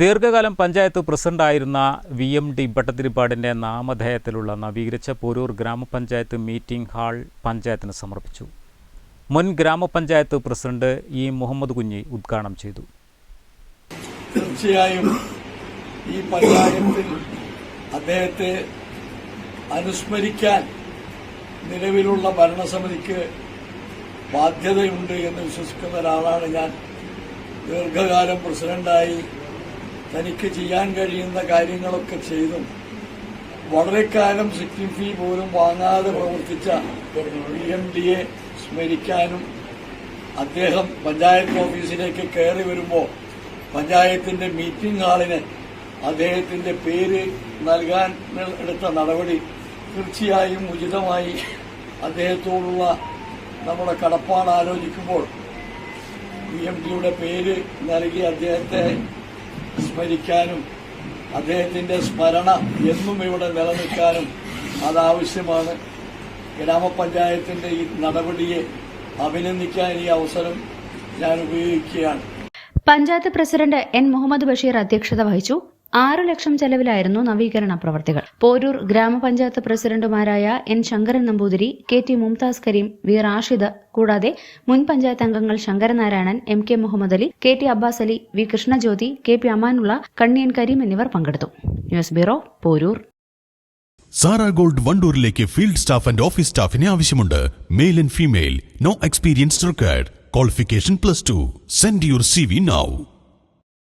ദീർഘകാലം പഞ്ചായത്ത് പ്രസിഡന്റായിരുന്ന V M D ഭട്ടതിരിപ്പാടിന്റെ നാമധേയത്തിലുള്ള നവീകരിച്ച പോരൂർ ഗ്രാമപഞ്ചായത്ത് മീറ്റിംഗ് ഹാൾ പഞ്ചായത്തിന് സമർപ്പിച്ചു. മുൻ ഗ്രാമപഞ്ചായത്ത് പ്രസിഡന്റ് ഇ മുഹമ്മദ് കുഞ്ഞി ഉദ്ഘാടനം ചെയ്തു. തീർച്ചയായും ഈ പഞ്ചായത്തിൽ അദ്ദേഹത്തെ അനുസ്മരിക്കാൻ നിലവിലുള്ള ഭരണസമിതിക്ക് ബാധ്യതയുണ്ട് എന്ന് വിശ്വസിക്കുന്ന ഒരാളാണ് ഞാൻ. ദീർഘകാലം പ്രസിഡന്റായി തനിക്ക് ചെയ്യാൻ കഴിയുന്ന കാര്യങ്ങളൊക്കെ ചെയ്തും വളരെ കാലം സിറ്റിംഗ് ഫീ പോലും വാങ്ങാതെ പ്രവർത്തിച്ച പി എം ഡിയെ സ്മരിക്കാനും അദ്ദേഹം പഞ്ചായത്ത് ഓഫീസിലേക്ക് കയറി വരുമ്പോൾ പഞ്ചായത്തിന്റെ മീറ്റിംഗ് ഹാളിന് അദ്ദേഹത്തിന്റെ പേര് നൽകാൻ എടുത്ത നടപടി തീർച്ചയായും ഉചിതമായി അദ്ദേഹത്തോടുള്ള നമ്മുടെ കടപ്പാട് ആലോചിക്കുമ്പോൾ ബി എം ഡിയുടെ പേര് നൽകി അദ്ദേഹത്തെ സ്മരിക്കാനും അദ്ദേഹത്തിന്റെ സ്മരണ എന്നും ഇവിടെ നിലനിൽക്കാനും അതാവശ്യമാണ് ഗ്രാമപഞ്ചായത്തിന്റെ ഈ നടപടിയെ അഭിനന്ദിക്കാൻ ഈ അവസരം ഞാൻ ഉപയോഗിക്കുകയാണ്. പഞ്ചായത്ത് പ്രസിഡന്റ് എൻ മുഹമ്മദ് ബഷീർ അധ്യക്ഷത വഹിച്ചു. ആറു ലക്ഷം ചെലവിലായിരുന്നു നവീകരണ പ്രവർത്തികൾ. പോരൂർ ഗ്രാമപഞ്ചായത്ത് പ്രസിഡന്റുമാരായ N Sankaran Namboothiri K T Mumtaz Kareem V Rashid കൂടാതെ മുൻ പഞ്ചായത്ത് അംഗങ്ങൾ Sankaranarayanan M K Muhammad Ali K T Abbas Ali V Krishnajyothi K P Amanulla Kanniyan Kareem എന്നിവർ പങ്കെടുത്തു. News bureau Poroor. Sara gold വണ്ടൂരിലേക്ക് field staff and office സ്റ്റാഫിനെ ആവശ്യമുണ്ട്. Male and female. No experience required. Qualification plus two. Send your C V now.